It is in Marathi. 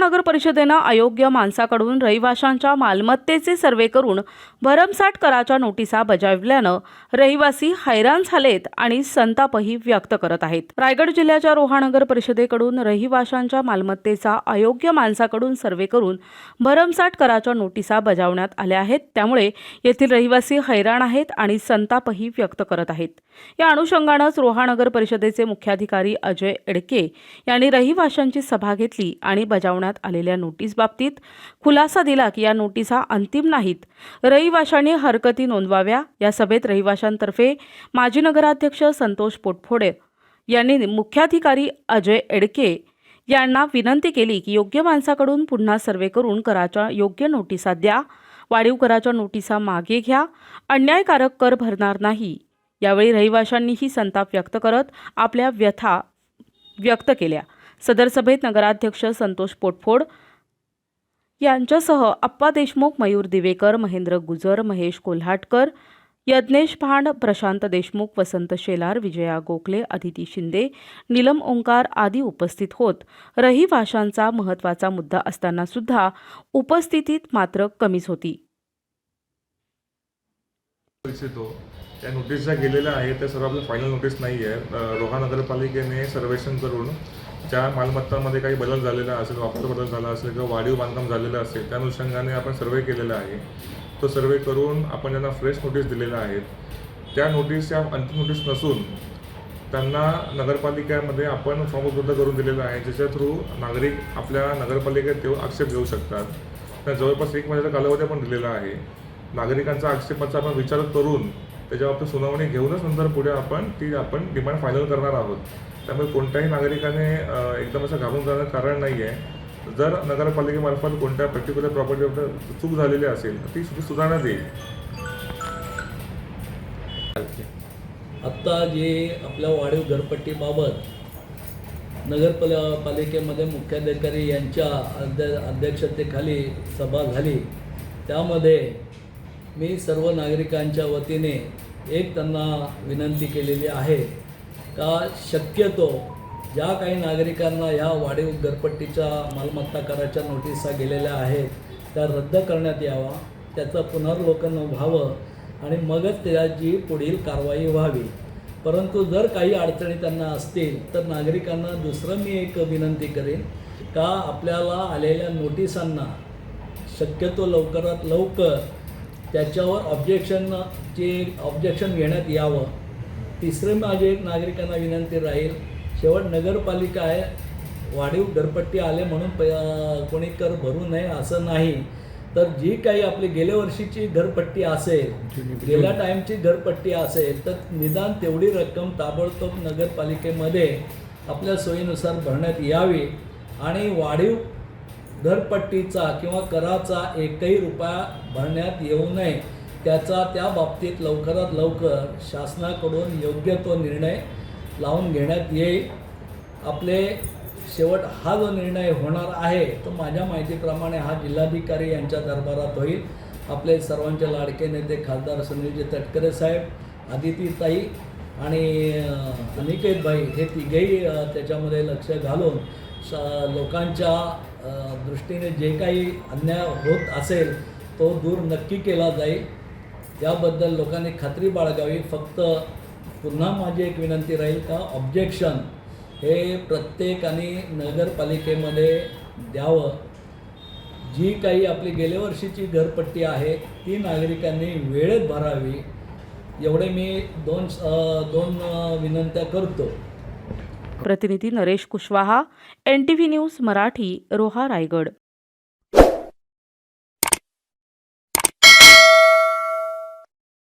महानगर परिषदेनं अयोग्य माणसाकडून रहिवाशांच्या मालमत्तेचे सर्वे करून भरमसाठ कराच्या नोटिसा बजावल्यानं रहिवासी हैराण झालेत आणि संतापही व्यक्त करत आहेत. रायगड जिल्ह्याच्या रोहानगर परिषदेकडून रहिवाशांच्या मालमत्तेचा अयोग्य माणसाकडून सर्वे करून भरमसाठ कराच्या नोटिसा बजावण्यात आल्या आहेत. त्यामुळे येथील रहिवासी हैराण आहेत आणि संतापही व्यक्त करत आहेत. या अनुषंगानंच रोहानगर परिषदेचे मुख्याधिकारी अजय एडके यांनी रहिवाशांची सभा घेतली आणि बजावण्यात आलेल्या नोटीस बाबतीत खुलासा दिला की या नोटिसा अंतिम नाहीत. रहिवाशांनी हरकती नोंदवाव्या. या सभेत रहिवाशांतर्फे माजी नगराध्यक्ष संतोष पोटफोडे यांनी मुख्याधिकारी अजय एडके यांना विनंती केली की योग्य माणसाकडून पुन्हा सर्वे करून कराच्या योग्य नोटिसा द्या. वाढीव कराच्या नोटिसा मागे घ्या. अन्यायकारक कर भरणार नाही. यावेळी रहिवाशांनीही संताप व्यक्त करत आपल्या व्यथा व्यक्त केल्या. सदर सभेत नगराध्यक्ष संतोष पोटफोड यांच्यासह अप्पा देशमुख मयूर दिवेकर महेंद्र गुजर महेश कोल्हाटकर यज्ञेश भांड प्रशांत देशमुख वसंत शेलार विजया गोखले अदिती शिंदे नीलम ओंकार आदी उपस्थित होत. रहिवाशांचा महत्त्वाचा मुद्दा असताना सुद्धा उपस्थितीत मात्र कमीच होती. त्या नोटीस ज्या गेलेल्या आहेत त्या सर्व आपल्या फायनल नोटीस नाही आहे रोहा नगरपालिकेने सर्वेक्षण करून ज्या मालमत्तांमध्ये काही बदल झालेला असेल वापर बदल झाला असेल किंवा वाढीव बांधकाम झालेलं असेल त्या अनुषंगाने आपण सर्वे केलेला आहे. तो सर्वे करून आपण त्यांना फ्रेश नोटीस दिलेल्या आहेत त्या नोटीस या अंतिम नोटीस नसून त्यांना नगरपालिकेमध्ये आपण फॉर्म उपलब्ध करून दिलेला आहे ज्याच्या थ्रू नागरिक आपल्या नगरपालिकेत येऊन आक्षेप घेऊ शकतात. त्या जवळपास एक महिन्याचा कालावधी आपण दिलेला आहे. नागरिकांचा आक्षेपाचा आपण विचार करून त्याच्याबाबतीत सुनावणी घेऊनच नंतर पुढे आपण ती आपण डिमांड फायनल करणार आहोत. त्यामुळे कोणत्याही नागरिकाने एकदम असं घाबरून जाणं कारण नाही आहे जर नगरपालिकेमार्फत कोणत्या पर्टिक्युलर प्रॉपर्टीवर चूक झालेली असेल तर ती सुधारणा सुधारण्यात येईल आत्ता जे आपल्या वाढीव घरपट्टीबाबत नगरपाल पालिकेमध्ये मुख्याधिकारी यांच्या अध्य अध्यक्षतेखाली सभा झाली त्यामध्ये मी सर्व नागरिकांच्या वतीने एक त्यांना विनंती केलेली आहे का शक्यतो ज्या काही नागरिकांना ह्या वाढीव घरपट्टीच्या मालमत्ता कराच्या नोटिसा गेलेल्या आहेत त्या रद्द करण्यात यावा त्याचं पुनर्लोकन व्हावं आणि मगच त्याची पुढील कारवाई व्हावी. परंतु जर काही अडचणी त्यांना असतील तर नागरिकांना दुसरं मी एक विनंती करेन का आपल्याला आलेल्या नोटिसांना शक्यतो लवकरात लवकर त्याच्यावर ऑब्जेक्शन चे ऑब्जेक्शन घेण्यात यावं तिसरं माझे एक नागरिकांना विनंती राहील शेवट नगरपालिका आहे वाढीव घरपट्टी आले म्हणून प कोणी कर भरू नये असं नाही. तर जी काही आपली गेल्या वर्षीची घरपट्टी असेल गेल्या टाईमची घरपट्टी असेल तर निदान तेवढी रक्कम ताबडतोब नगरपालिकेमध्ये आपल्या सोयीनुसार भरण्यात यावी. आणि वाढीव घरपट्टीचा किंवा कराचा एकही रुपया भरण्यात येऊ नये त्याचा त्या बाबतीत लवकरात लवकर शासनाकडून योग्य तो निर्णय लावून घेण्यात येईल. आपले शेवट हा जो निर्णय होणार आहे तो माझ्या माहितीप्रमाणे हा जिल्हाधिकारी यांच्या दरबारात होईल. आपले सर्वांचे लाडके नेते खासदार सुनीलजी तटकरे साहेब आदितीताई आणि अनिकेत भाई हे तिघेही त्याच्यामध्ये लक्ष घालून लोकांच्या दृष्टीने जे काही अन्याय होत असेल तो दूर नक्की केला जाईल. याबद्दल लोकांनी खात्री बाळगावी. फक्त पुन्हा माझी एक विनंती राहील का? ऑब्जेक्शन हे प्रत्येकाने नगरपालिकेमध्ये द्यावं. जी काही आपली गेल्या वर्षीची घरपट्टी आहे ती नागरिकांनी वेळेत भरावी. एवढे मी दोन दोन विनंत्या करतो. प्रतिनिधी Naresh Kushwaha N T V news Marathi Roha Raigad.